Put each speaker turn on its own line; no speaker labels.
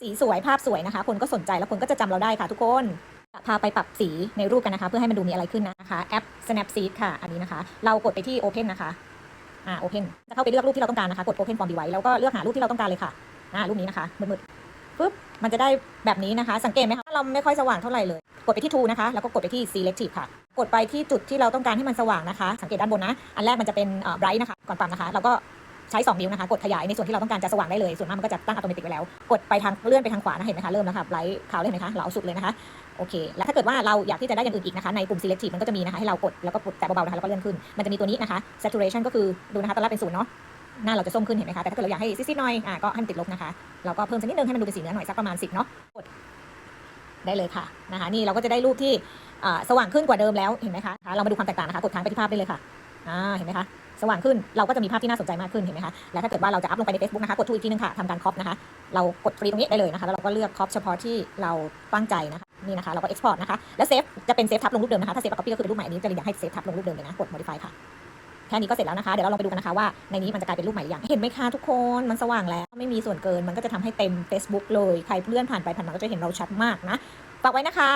สีสวยภาพสวยนะคะ คนก็สนใจแล้วคนก็จะจำเราได้ค่ะทุกคนพาไปปรับสีในรูปกันนะคะ เพื่อให้มันดูมีอะไรขึ้นนะคะแอป Snapseed ค่ะ อันนี้นะคะ เรากดไปที่ Open นะคะอ่า Open จะเข้าไปเลือกรูปที่เราต้องการนะคะ กด Open from device แล้วก็เลือกหารูปที่เราต้องการเลยค่ะอ่ารูปนี้นะคะมืดๆปุ๊บมันจะได้แบบนี้นะคะ สังเกตไหมคะเราไม่ค่อยสว่างเท่าไหร่เลย กดไปที่ Tool นะคะ แล้วก็กดไปที่ Selective ค่ะ กดไปที่จุดที่เราต้องการให้มันสว่างนะคะ สังเกตด้านบนนะ อันแรกมันจะเป็น bright นะคะ ก่อนปรับนะคะ แล้วก็ ใช้ 2 นิ้วนะคะ กดขยายในส่วนที่เราต้องการจะสว่างได้เลย ส่วนมากมันก็จะตั้งอัตโนมัติไว้แล้ว กดไปทางเลื่อนไปทางขวานะเห็นไหมคะ เริ่มแล้วค่ะ bright ขาวเลยเห็นไหมคะ เราเอาสุดเลยนะคะ โอเค แล้วถ้าเกิดว่าเราอยากที่จะได้อย่างอื่นอีกนะคะ ในปุ่ม selective มันก็จะมีนะคะให้เรากดแล้วก็กดแตะเบาๆนะคะแล้วก็เลื่อนขึ้น มันจะมีตัวนี้นะคะ saturation ก็คือดูนะคะตอนแรกเป็นศูนย์เนาะหน้าเราจะส้มขึ้นเห็นไหมคะ แต่ถ้าเกิดเราอยากให้ซิดๆหน่อยอะก็ให้มันติดลบนะคะ เราก็เพิ่มสักนิดนึงให้มันดูเป็นสีเนื้อหน่อยสักประมาณ 10เนาะกดได้เลยค่ะนะคะนี่เราก็จะได้รูปที่สว่างขึ้นกว่าเดิมแล้วเห็นไหมคะ เรามาดูความแตกต่างนะคะ กดค้างไปที่ภาพได้เลยค่ะอ่าเห็นไหมคะ สว่างขึ้น เราก็จะมีภาพที่น่าสนใจมากขึ้นเห็นไหมคะ แล้วถ้าเกิดว่าเราจะอัพลงไปใน Facebook นะคะ กดทูอีกทีนึงค่ะทำการคอปนะคะ เรากดฟรีตรงนี้ได้เลยนะคะ แล้วเราก็เลือกคอปเฉพาะที่เราตั้งใจนะคะ นี่นะคะ เราก็ export นะคะ แล้วเซฟจะเป็นเซฟทับลงรูปเดิมนะคะ ถ้าเซฟกับ copy ก็คือเป็นรูปใหม่อันนี้จะอยากให้เซฟทับลงรูปเดิมเลยนะ กด modify ค่ะแค่นี้ก็เสร็จแล้วนะคะ เดี๋ยวเราลองไปดูกันนะคะว่าในนี้มันจะกลายเป็นรูปใหม่หรือยัง เห็นไหมคะทุกคน มันสว่างแล้ว ไม่มีส่วนเกิน มันก็จะทำให้เต็ม Facebook เลย ใครเลื่อนผ่านไปผ่านมาก็จะเห็นเราชัดมากนะ ฝากไว้นะคะ